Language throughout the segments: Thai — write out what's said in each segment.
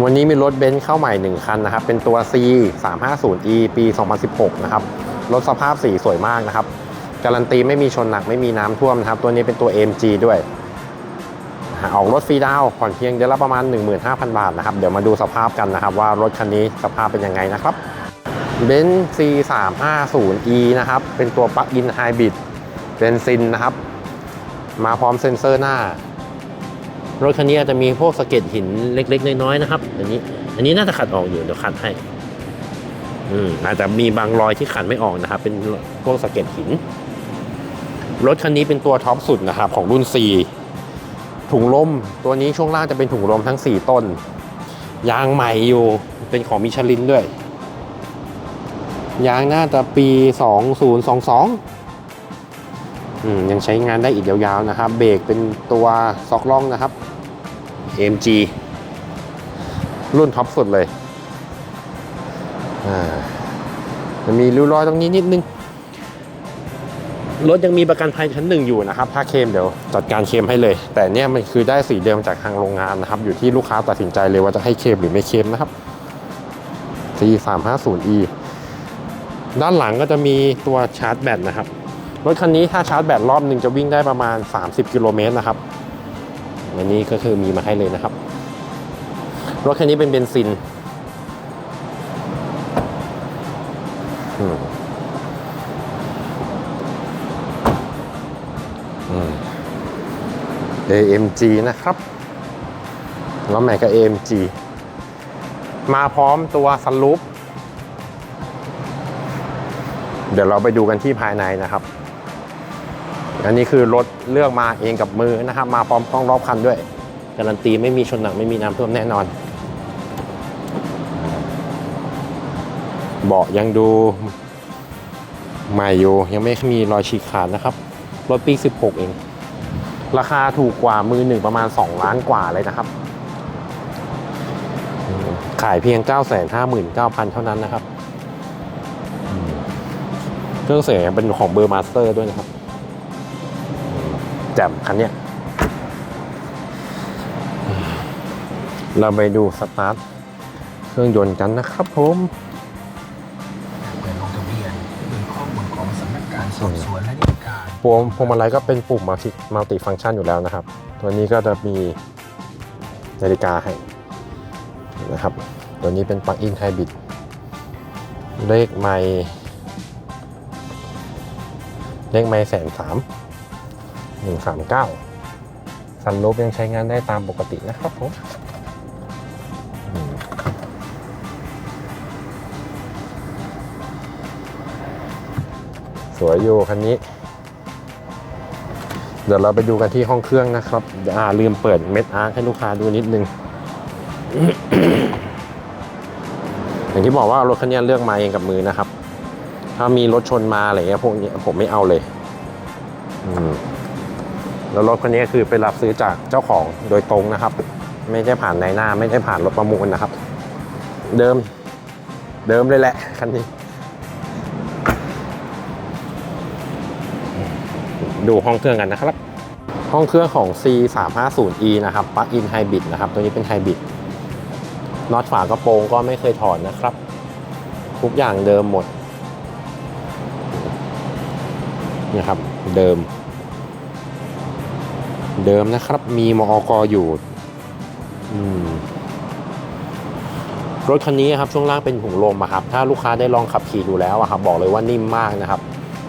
วันนี้มีรถเบนซ์เข้าใหม่ 1 คันนะครับ เป็นตัว C 3 5 0 E ปี 2016 นะครับ รถสภาพสีสวยมากนะครับ การันตีไม่มีชนหนักไม่มีน้ำท่วมนะครับ ตัวนี้เป็นตัว AMG ด้วย ออกรถฟรีดาวผ่อนเพียงเดือนละประมาณ 15,000 บาทนะครับ เดี๋ยวมาดูสภาพกันนะครับ ว่ารถคันนี้สภาพเป็นยังไงนะครับเบนซ์ C 3 5 0 E นะครับ เป็นตัวปลั๊กอินไฮบริดเบนซินนะครับ มาพร้อมเซ็นเซอร์หน้า รถคันนี้อาจจะมีพวกสะเก็ดหินเล็ก ๆ น้อยๆนะครับ อันนี้ อันนี้น่าจะขัดออกอยู่เดี๋ยวขัดให้ อืมอาจจะมีบางรอยที่ขัดไม่ออกนะครับ เป็นพวกสะเก็ดหิน รถคันนี้เป็นตัวท็อปสุดนะครับ ของรุ่น C ถุงลมตัวนี้ช่วงล่างจะเป็นถุงลมทั้ง 4 ต้น ยางใหม่อยู่เป็นของมิชลินด้วย ยางน่าจะปี 2022อืมยังใช้งานได้อีกยาวๆนะครับ เบรกเป็นตัวซอกล่องนะครับ AMG รุ่นท็อปสุดเลยอ่าจะมีริ้วรอยตรงนี้นิดนึง รถยังมีประกันภัยชั้นหนึ่งอยู่นะครับ ถ้าเคลมเดี๋ยวจัดการเคลมให้เลย แต่เนี่ยมันคือได้สีเดิมจากทางโรงงานนะครับ อยู่ที่ลูกค้าตัดสินใจเลยว่าจะให้เคลมหรือไม่เคลมนะครับ C 3 5 0 E ด้านหลังก็จะมีตัวชาร์จแบตนะครับ รถคันนี้ถ้าชาร์จแบตรอบหนึ่งจะวิ่งได้ประมาณ 30 กิโลเมตรนะครับ อันนี้ก็คือมีมาให้เลยนะครับ รถคันนี้เป็นเบนซินอืมอืม AMG นะครับล้อแม็กก็ AMG มาพร้อมตัวสลูปเดี๋ยวเราไปดูกันที่ภายในนะครับ อันนี้คือรถเลือกมาเองกับมือนะครับ มาพร้อมกล้องรอบคันด้วย การันตีไม่มีชนหนักไม่มีน้ำท่วมแน่นอน เบาะยังดูใหม่อยู่ยังไม่มีรอยฉีกขาดนะครับ รถปี 16 เอง ราคาถูกกว่ามือหนึ่งประมาณ 2 ล้านกว่าเลยนะครับ ขายเพียง 9 5 9 0 0 0 เท่านั้นนะครับ เครื่องเสียงเป็นของเบอร์มาสเตอร์ด้วยนะครับ แจ่มคันเนี้ยเราไปดูสตาร์ทเครื่องยนต์กันนะครับผมเปิดลงทะเบียนโดยข้อมูลของสำนักงานสอบสวนและนิติการพวงพวงมาลัยก็เป็นปุ่มมัลติมัลติฟังก์ชันอยู่แล้วนะครับ ตัวนี้ก็จะมีนาฬิกาให้นะครับ ตัวนี้เป็นปลั๊กอินไฮบริดเลขไม่เลขไม่แสนสาม หนึ่งสามเก้าสันลบยังใช้งานได้ตามปกตินะครับผมอืมสวยอยู่คันนี้ เดี๋ยวเราไปดูกันที่ห้องเครื่องนะครับอ่าลืมเปิดเม็ดอาร์คให้ลูกค้าดูนิดนึง อย่างที่บอกว่ารถคันนี้เลือกมาเองกับมือนะครับ ถ้ามีรถชนมาอะไรเงี้ยพวกนี้ผมไม่เอาเลย อืม แล้วรถคันนี้คือไปรับซื้อจากเจ้าของโดยตรงนะครับ ไม่ได้ผ่านในหน้าไม่ได้ผ่านรถประมูลนะครับ เดิมเดิมเลยแหละคันนี้ ดูห้องเครื่องกันนะครับ ห้องเครื่องของ C 3 5 0 E นะครับปลั๊กอินไฮบริดนะครับ ตัวนี้เป็นไฮบริดน็อตฝากระโปรงก็ไม่เคยถอดนะครับ ทุกอย่างเดิมหมดนี่ครับ เดิม เดิมนะครับ มีมอกอยู่รถคันนี้ครับช่วงล่างเป็นถุงลมอะครับ ถ้าลูกค้าได้ลองขับขี่ดูแล้วอะครับบอกเลยว่านิ่มมากนะครับ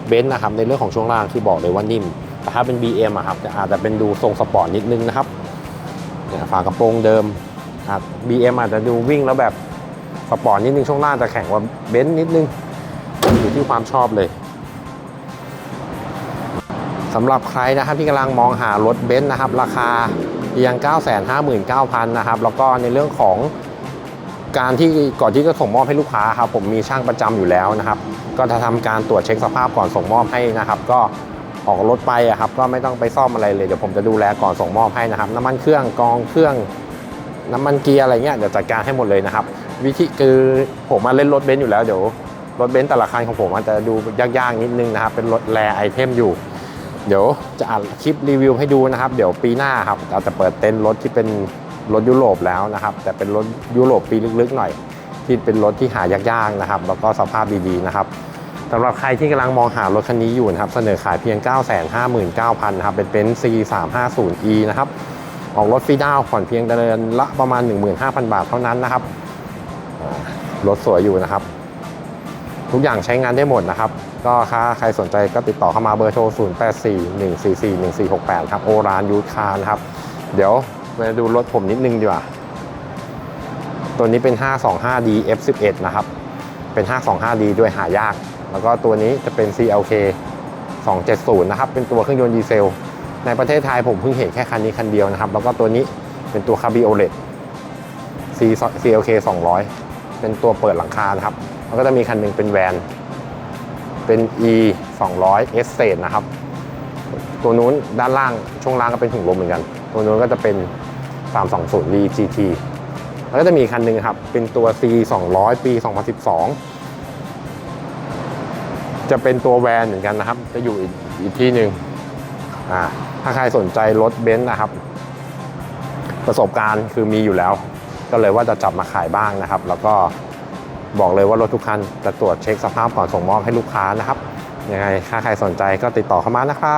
เบนซ์นะครับในเรื่องของช่วงล่างคือบอกเลยว่านิ่มแต่ถ้าเป็น BM อะครับจะอาจจะเป็นดูทรงสปอร์ตนิดนึงนะครับฝากระโปรงเดิมอาจ BM อาจจะดูวิ่งแล้วแบบสปอร์ตนิดนึงช่วงล่างจะแข็งกว่าเบนซ์นิดนึงอยู่ที่ความชอบเลย สำหรับใครนะครับที่กำลังมองหารถเบนซ์นะครับ ราคาเพียง 959,000นะครับ แล้วก็ในเรื่องของการที่ก่อนที่จะส่งมอบให้ลูกค้าครับผมมีช่างประจำอยู่แล้วนะครับ ก็จะทำการตรวจเช็คสภาพก่อนส่งมอบให้นะครับ ก็ออกรถไปอะครับ ก็ไม่ต้องไปซ่อมอะไรเลยเดี๋ยวผมจะดูแลก่อนส่งมอบให้นะครับ น้ำมันเครื่องกองเครื่องน้ำมันเกียร์อะไรเงี้ยเดี๋ยวจัดการให้หมดเลยนะครับ วิธีคือผมมาเล่นรถเบนซ์อยู่แล้วเดี๋ยวรถเบนซ์แต่ละคันของผมอาจจะดูยากๆนิดนึงนะครับ เป็นรถแรไอเทมอยู่ เดี๋ยวจะอัดคลิปรีวิวให้ดูนะครับ เดี๋ยวปีหน้าครับอาจจะเปิดเต็นท์รถที่เป็นรถยุโรปแล้วนะครับ แต่เป็นรถยุโรปปีลึกๆหน่อย ที่เป็นรถที่หายากๆนะครับ แล้วก็สภาพดีๆนะครับสำหรับใครที่กำลังมองหารถคันนี้อยู่นะครับ เสนอขายเพียง 959,000นะครับเป็น Benz C350e นะครับออกรถฟรีดาวน์ผ่อนเพียงเดือนละประมาณ 15,000 บาทเท่านั้นนะครับรถสวยอยู่นะครับ ทุกอย่างใช้งานได้หมดนะครับ ก็ถ้าใครสนใจก็ติดต่อเข้ามาเบอร์โทร 0841441468 ครับ โอรานยูคาร์นครับ เดี๋ยวมาดูรถผมนิดนึงดีกว่า ตัวนี้เป็น 525D F11 นะครับ เป็น 525D ด้วยหายาก แล้วก็ตัวนี้จะเป็น CLK 270 นะครับ เป็นตัวเครื่องยนต์ดีเซล ในประเทศไทยผมเพิ่งเห็นแค่คันนี้คันเดียวนะครับ แล้วก็ตัวนี้เป็นตัวคาบิโอเลต CLK 200 เป็นตัวเปิดหลังคานะครับ แล้วก็จะมีคันหนึงเป็นแวน เป็น E 200 S เศษนะครับ ตัวนู้นด้านล่างช่วงล่างก็เป็นถุงลมเหมือนกัน ตัวนู้นก็จะเป็น 320 V GT แล้วก็จะมีคันหนึ่งครับ เป็นตัว C 200 ปี 2012 จะเป็นตัวแวนเหมือนกันนะครับ จะอยู่อีกที่หนึ่งถ้าใครสนใจรถเบนซ์นะครับ ประสบการณ์คือมีอยู่แล้ว ก็เลยว่าจะจับมาขายบ้างนะครับ แล้วก็ บอกเลยว่ารถทุกคันจะตรวจเช็คสภาพก่อนส่งมอบให้ลูกค้านะครับยังไงถ้าใครสนใจก็ติดต่อเข้ามานะครับ